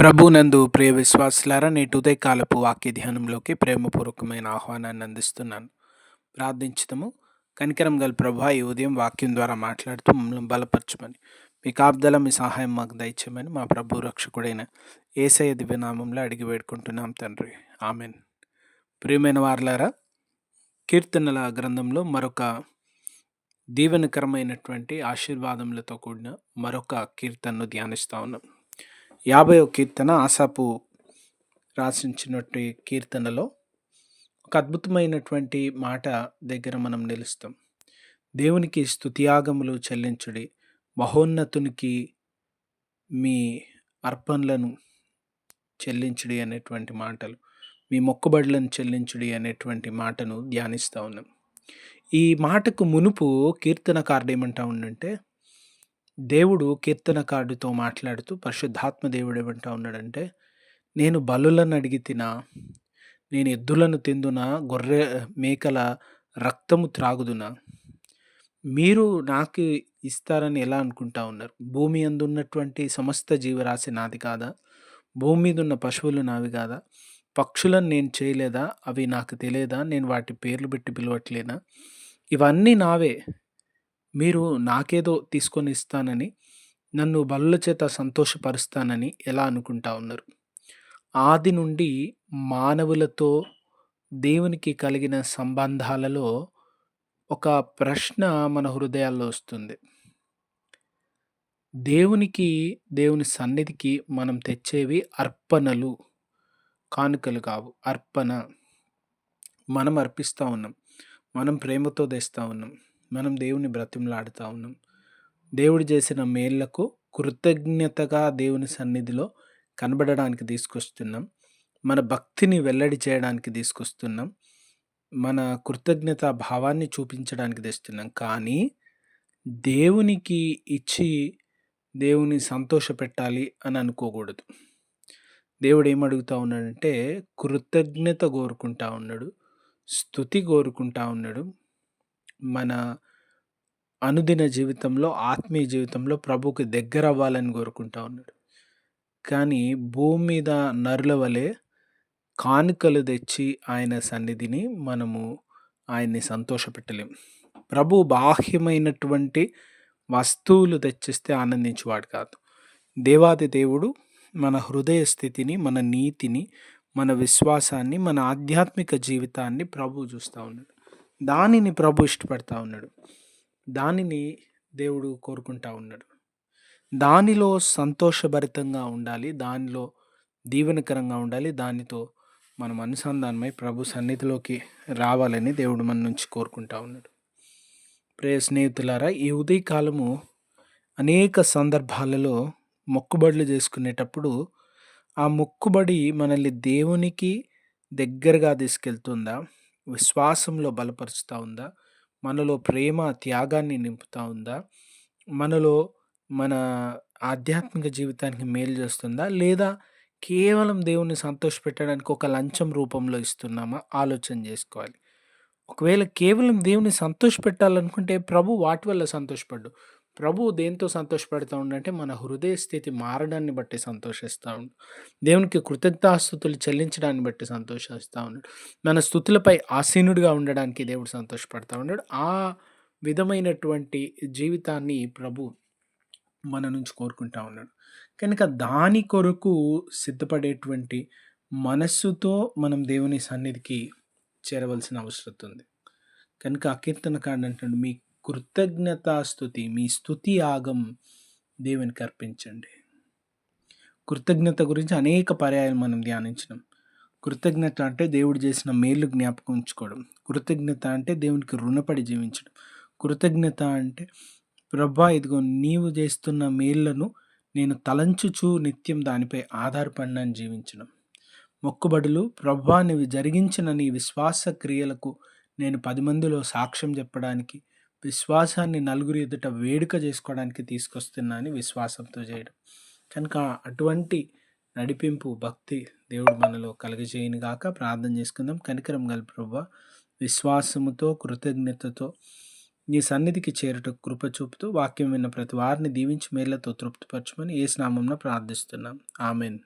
ప్రభునందు ప్రియ విశ్వాసులారా నేటి ఉదయకాలపు వాక్య ధ్యానంలోకి ప్రేమపూర్వకమైన ఆహ్వానాన్ని అందిస్తున్నాను. ప్రార్థించుతాము కనికరం గల ప్రభు ఈ ఉదయం వాక్యం ద్వారా మాట్లాడుతూ మమ్మల్ని బలపరచమని మీ కాపుదల మీ సహాయం మాకు దయచేయమని మా ప్రభు రక్షకుడైన ఏసయ దివ్యనామంలో అడిగి వేడుకుంటున్నాం తండ్రి. ఆమెన్. ప్రియమైన వార్లారా కీర్తనల గ్రంథంలో మరొక దీవెనకరమైనటువంటి ఆశీర్వాదములతో కూడిన మరొక కీర్తనను ధ్యానిస్తూ ఉన్నాం. యాభై కీర్తన ఆసాపు రాసించినటువంటి కీర్తనలో ఒక అద్భుతమైనటువంటి మాట దగ్గర మనం నిలుస్తాం. దేవునికి స్థుతియాగములు చెల్లించుడి మహోన్నతునికి మీ అర్పణలను చెల్లించుడి అనేటువంటి మాటలు మీ మొక్కుబడులను చెల్లించుడి అనేటువంటి మాటను ధ్యానిస్తూ ఉన్నాం. ఈ మాటకు మునుపు కీర్తనకారుడు ఏమంటా ఉండంటే దేవుడు కీర్తనకారుడితో మాట్లాడుతూ పరిశుద్ధాత్మ దేవుడు ఏమంటా ఉన్నాడంటే నేను బలులను అడిగి తినా నేను ఎద్దులను తిందున గొర్రె మేకల రక్తము త్రాగుదునా? మీరు నాకు ఇస్తారని ఎలా అనుకుంటా ఉన్నారు? భూమి అందున్నటువంటి సమస్త జీవరాశి నాది కాదా? భూమి మీద ఉన్న పశువులు నావి కాదా? పక్షులను నేను చేయలేదా? అవి నాకు తెలియదా? నేను వాటి పేర్లు పెట్టి పిలవట్లేనా? ఇవన్నీ నావే. మీరు నాకేదో తీసుకొని ఇస్తానని నన్ను బలుల చేత సంతోషపరుస్తానని ఎలా అనుకుంటా ఉన్నారు? ఆది నుండి మానవులతో దేవునికి కలిగిన సంబంధాలలో ఒక ప్రశ్న మన హృదయాల్లో వస్తుంది. దేవునికి దేవుని సన్నిధికి మనం తెచ్చేవి అర్పణలు కానుకలు కావు. అర్పణ. మనం అర్పిస్తూ ఉన్నాం. మనం ప్రేమతో తెస్తూ ఉన్నాం. మనం దేవుని బ్రతిమలాడుతూ ఉన్నాం. దేవుడు చేసిన మేళ్ళకు కృతజ్ఞతగా దేవుని సన్నిధిలో కనబడడానికి తీసుకొస్తున్నాం. మన భక్తిని వెల్లడి చేయడానికి తీసుకొస్తున్నాం. మన కృతజ్ఞత భావాన్ని చూపించడానికి తెస్తున్నాం. కానీ దేవునికి ఇచ్చి దేవుని సంతోష పెట్టాలి అని అనుకోకూడదు. దేవుడు ఏమడుగుతా ఉన్నాడంటే కృతజ్ఞత కోరుకుంటా ఉన్నాడు. స్థుతి కోరుకుంటా ఉన్నాడు. మన అనుదిన జీవితంలో ఆత్మీయ జీవితంలో ప్రభుకి దగ్గర అవ్వాలని కోరుకుంటా ఉన్నాడు. కానీ భూమి మీద నరుల వలె కానుకలు తెచ్చి ఆయన సన్నిధిని మనము ఆయన్ని సంతోషపెట్టలేం. ప్రభు బాహ్యమైనటువంటి వస్తువులు తెచ్చిస్తే ఆనందించేవాడు కాదు. దేవాది దేవుడు మన హృదయ స్థితిని మన నీతిని మన విశ్వాసాన్ని మన ఆధ్యాత్మిక జీవితాన్ని ప్రభు చూస్తూ ఉన్నాడు. దానిని ప్రభు ఇష్టపడతా ఉన్నాడు. దానిని దేవుడు కోరుకుంటా ఉన్నాడు. దానిలో సంతోషభరితంగా ఉండాలి దానిలో దీవెనకరంగా ఉండాలి దానితో మనం అనుసంధానమై ప్రభు సన్నిధిలోకి రావాలని దేవుడు మన నుంచి కోరుకుంటా ఉన్నాడు. ప్రే స్నేహితులారా ఈ ఉదయకాలము అనేక సందర్భాలలో మొక్కుబడులు చేసుకునేటప్పుడు ఆ మొక్కుబడి మనల్ని దేవునికి దగ్గరగా తీసుకెళ్తుందా? విశ్వాసంలో బలపరుస్తూ ఉందా? మనలో ప్రేమ త్యాగాన్ని నింపుతూ ఉందా? మనలో మన ఆధ్యాత్మిక జీవితానికి మేలు చేస్తుందా? లేదా కేవలం దేవుణ్ణి సంతోషపెట్టడానికి ఒక లంచం రూపంలో ఇస్తున్నామా? ఆలోచన చేసుకోవాలి. ఒకవేళ కేవలం దేవుని సంతోషపెట్టాలనుకుంటే ప్రభు వాటి వల్ల సంతోషపడ్డు. ప్రభు దేంతో సంతోషపడతా ఉండంటే మన హృదయ స్థితి మారడాన్ని బట్టి సంతోషిస్తూ ఉండు దేవునికి కృతజ్ఞతాస్థుతులు చెల్లించడాన్ని బట్టి సంతోషిస్తూ ఉన్నాడు మన స్థుతులపై ఆసీనుడిగా ఉండడానికి దేవుడు సంతోషపడతా ఉన్నాడు ఆ విధమైనటువంటి జీవితాన్ని ప్రభు మన నుంచి కోరుకుంటా ఉన్నాడు కనుక దాని కొరకు సిద్ధపడేటువంటి మనస్సుతో మనం దేవుని సన్నిధికి చేరవలసిన అవసరం ఉంది. కనుక ఆ కీర్తన కాడంటాడు మీ కృతజ్ఞతాస్థుతి మీ స్థుతి యాగం దేవునికి అర్పించండి. కృతజ్ఞత గురించి అనేక పర్యాయాలు మనం ధ్యానించినాం. కృతజ్ఞత అంటే దేవుడు చేసిన మేలు జ్ఞాపకం ఉంచుకోవడం. కృతజ్ఞత అంటే దేవునికి రుణపడి జీవించడం. కృతజ్ఞత అంటే ప్రభా ఇదిగో నీవు చేస్తున్న మేళ్ళను నేను తలంచుచు నిత్యం దానిపై ఆధారపడినని జీవించడం. మొక్కుబడులు ప్రభా నీవు జరిగించిన నీ విశ్వాస క్రియలకు నేను పది మందిలో సాక్ష్యం చెప్పడానికి విశ్వాసాన్ని నలుగురి ఎదుట వేడుక చేసుకోవడానికి తీసుకొస్తున్నా అని విశ్వాసంతో చేయడం. కనుక అటువంటి నడిపింపు భక్తి దేవుడు మనలో కలగజేయని గాక. ప్రార్థన చేసుకుందాం. కనికరం గల ప్రభు విశ్వాసముతో కృతజ్ఞతతో నీ సన్నిధికి చేరుట కృప చూపుతూ వాక్యం విన్న ప్రతి వారిని దీవించి మేళ్ళతో తృప్తిపరచమని ఏ స్నామంలో ప్రార్థిస్తున్నాం. ఆమెన్.